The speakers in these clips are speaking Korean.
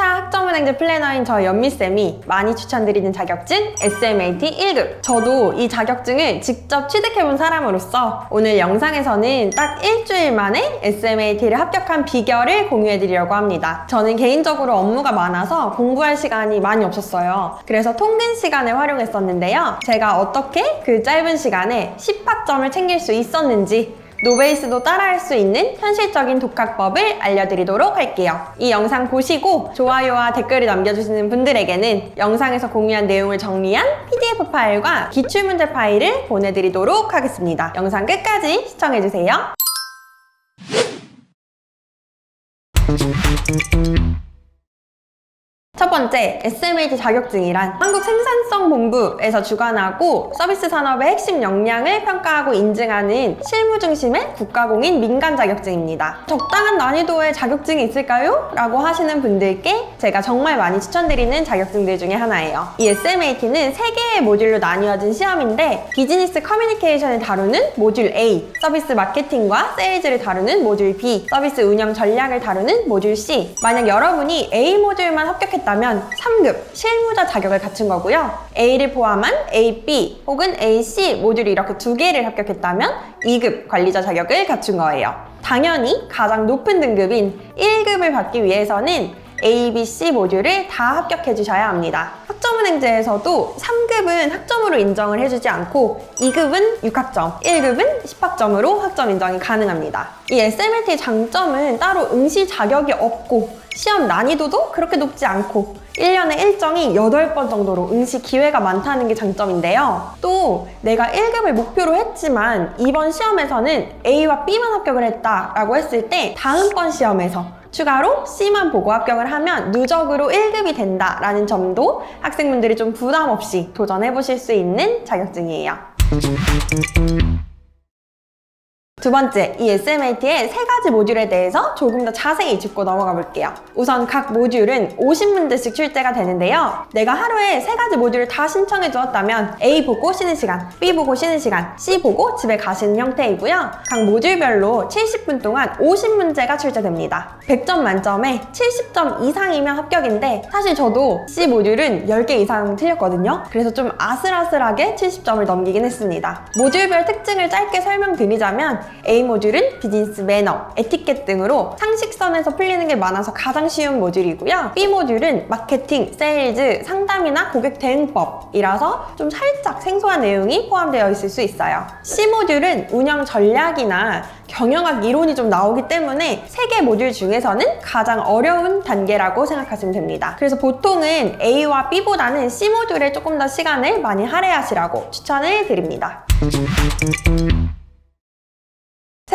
1년차 학점은행제 플래너인 저 연미쌤이 많이 추천드리는 자격증 SMAT 1급. 저도 이 자격증을 직접 취득해본 사람으로서 오늘 영상에서는 딱 일주일 만에 SMAT를 합격한 비결을 공유해드리려고 합니다. 저는 개인적으로 업무가 많아서 공부할 시간이 많이 없었어요. 그래서 통근 시간을 활용했었는데요. 제가 어떻게 그 짧은 시간에 10학점을 챙길 수 있었는지 노베이스도 따라할 수 있는 현실적인 독학법을 알려드리도록 할게요. 이 영상 보시고 좋아요와 댓글을 남겨주시는 분들에게는 영상에서 공유한 내용을 정리한 PDF 파일과 기출문제 파일을 보내드리도록 하겠습니다. 영상 끝까지 시청해주세요. 첫 번째, SMAT 자격증이란 한국 생산성 본부에서 주관하고 서비스 산업의 핵심 역량을 평가하고 인증하는 실무 중심의 국가공인 민간 자격증입니다. 적당한 난이도의 자격증이 있을까요? 라고 하시는 분들께 제가 정말 많이 추천드리는 자격증들 중에 하나예요. 이 SMAT는 세 개의 모듈로 나뉘어진 시험인데 비즈니스 커뮤니케이션을 다루는 모듈 A, 서비스 마케팅과 세일즈를 다루는 모듈 B, 서비스 운영 전략을 다루는 모듈 C. 만약 여러분이 A 모듈만 합격했다 면 3급 실무자 자격을 갖춘 거고요. A를 포함한 A, B 혹은 A, C 모듈이 이렇게 두 개를 합격했다면 2급 관리자 자격을 갖춘 거예요. 당연히 가장 높은 등급인 1급을 받기 위해서는 A, B, C 모듈을 다 합격해 주셔야 합니다. 학점은행제에서도 3급은 학점으로 인정을 해주지 않고 2급은 6학점, 1급은 10학점으로 학점 인정이 가능합니다. 이 SMLT 장점은 따로 응시 자격이 없고 시험 난이도도 그렇게 높지 않고 1년에 일정이 8번 정도로 응시 기회가 많다는 게 장점인데요. 또 내가 1급을 목표로 했지만 이번 시험에서는 A와 B만 합격을 했다라고 했을 때 다음번 시험에서 추가로 C만 보고 합격을 하면 누적으로 1급이 된다라는 점도 학생분들이 좀 부담 없이 도전해 보실 수 있는 자격증이에요. 두 번째, 이 SMAT의 세 가지 모듈에 대해서 조금 더 자세히 짚고 넘어가 볼게요. 우선 각 모듈은 50문제씩 출제가 되는데요. 내가 하루에 세 가지 모듈을 다 신청해 주었다면 A 보고 쉬는 시간, B 보고 쉬는 시간, C 보고 집에 가시는 형태이고요. 각 모듈별로 70분 동안 50문제가 출제됩니다. 100점 만점에 70점 이상이면 합격인데 사실 저도 C 모듈은 10개 이상 틀렸거든요. 그래서 좀 아슬아슬하게 70점을 넘기긴 했습니다. 모듈별 특징을 짧게 설명드리자면 A 모듈은 비즈니스 매너, 에티켓 등으로 상식선에서 풀리는 게 많아서 가장 쉬운 모듈이고요. B 모듈은 마케팅, 세일즈, 상담이나 고객 대응법이라서 좀 살짝 생소한 내용이 포함되어 있을 수 있어요. C 모듈은 운영 전략이나 경영학 이론이 좀 나오기 때문에 세 개 모듈 중에서는 가장 어려운 단계라고 생각하시면 됩니다. 그래서 보통은 A와 B보다는 C 모듈에 조금 더 시간을 많이 할애하시라고 추천을 드립니다.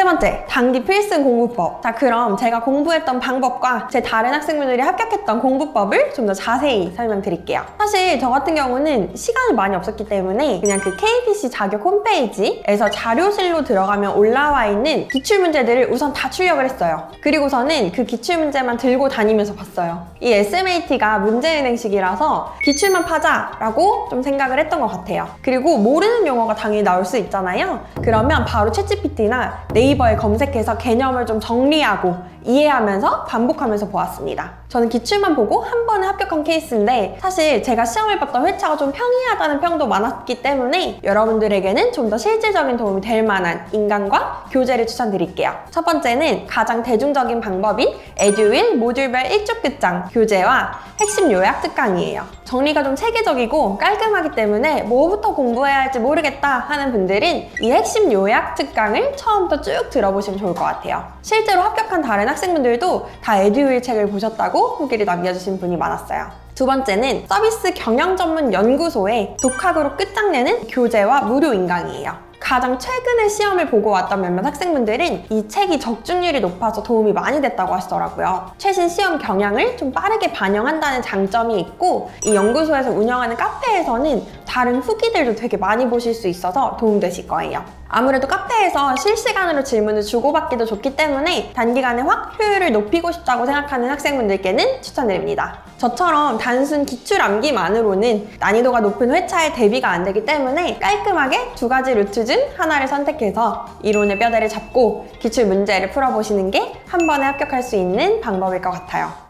세 번째, 단기 필승 공부법. 자, 그럼 제가 공부했던 방법과 제 다른 학생분들이 합격했던 공부법을 좀 더 자세히 설명드릴게요. 사실 저 같은 경우는 시간이 많이 없었기 때문에 그냥 그 KBC 자격 홈페이지에서 자료실로 들어가면 올라와 있는 기출문제들을 우선 다 출력을 했어요. 그리고서는 그 기출문제만 들고 다니면서 봤어요. 이 SMAT가 문제은행식이라서 기출만 파자라고 좀 생각을 했던 것 같아요. 그리고 모르는 용어가 당연히 나올 수 있잖아요. 그러면 바로 챗GPT나 네이버 에 검색해서 개념을 좀 정리하고 이해하면서 반복하면서 보았습니다. 저는 기출만 보고 한 번에 합격한 케이스인데 사실 제가 시험을 봤던 회차가 좀 평이하다는 평도 많았기 때문에 여러분들에게는 좀 더 실질적인 도움이 될 만한 인강과 교재를 추천드릴게요. 첫 번째는 가장 대중적인 방법인 에듀윌 모듈별 1쪽 끝장 교재와 핵심 요약 특강이에요. 정리가 좀 체계적이고 깔끔하기 때문에 뭐부터 공부해야 할지 모르겠다 하는 분들은 이 핵심 요약 특강을 처음부터 쭉 들어보시면 좋을 것 같아요. 실제로 합격한 다른 학생분들도 다 에듀윌 책을 보셨다고 후기를 남겨주신 분이 많았어요. 두 번째는 서비스 경영 전문 연구소의 독학으로 끝장내는 교재와 무료 인강이에요. 가장 최근에 시험을 보고 왔던 몇몇 학생분들은 이 책이 적중률이 높아서 도움이 많이 됐다고 하시더라고요. 최신 시험 경향을 좀 빠르게 반영한다는 장점이 있고 이 연구소에서 운영하는 카페에서는 다른 후기들도 되게 많이 보실 수 있어서 도움되실 거예요. 아무래도 카페에서 실시간으로 질문을 주고받기도 좋기 때문에 단기간에 확 효율을 높이고 싶다고 생각하는 학생분들께는 추천드립니다. 저처럼 단순 기출 암기만으로는 난이도가 높은 회차에 대비가 안 되기 때문에 깔끔하게 두 가지 루트 중 하나를 선택해서 이론의 뼈대를 잡고 기출 문제를 풀어보시는 게 한 번에 합격할 수 있는 방법일 것 같아요.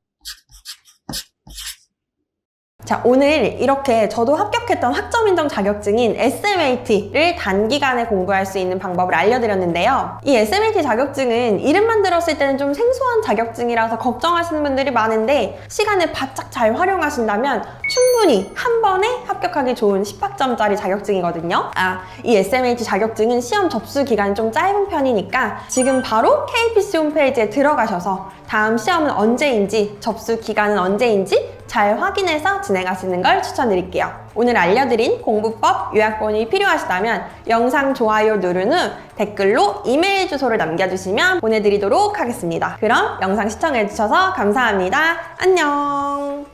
자, 오늘 이렇게 저도 합격했던 학점 인정 자격증인 SMAT를 단기간에 공부할 수 있는 방법을 알려드렸는데요. 이 SMAT 자격증은 이름만 들었을 때는 좀 생소한 자격증이라서 걱정하시는 분들이 많은데 시간을 바짝 잘 활용하신다면 충분히 한 번에 합격하기 좋은 10학점짜리 자격증이거든요. 아, 이 SMAT 자격증은 시험 접수 기간이 좀 짧은 편이니까 지금 바로 KPC 홈페이지에 들어가셔서 다음 시험은 언제인지 접수 기간은 언제인지 잘 확인해서 진행하시는 걸 추천드릴게요. 오늘 알려드린 공부법 요약본이 필요하시다면 영상 좋아요 누른 후 댓글로 이메일 주소를 남겨주시면 보내드리도록 하겠습니다. 그럼 영상 시청해주셔서 감사합니다. 안녕!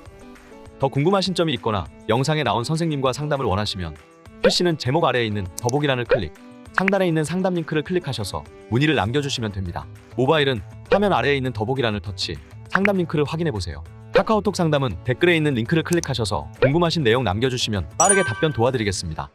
더 궁금하신 점이 있거나 영상에 나온 선생님과 상담을 원하시면 PC는 제목 아래에 있는 더보기란을 클릭, 상단에 있는 상담 링크를 클릭하셔서 문의를 남겨주시면 됩니다. 모바일은 화면 아래에 있는 더보기란을 터치, 상담 링크를 확인해 보세요. 카카오톡 상담은 댓글에 있는 링크를 클릭하셔서 궁금하신 내용 남겨주시면 빠르게 답변 도와드리겠습니다.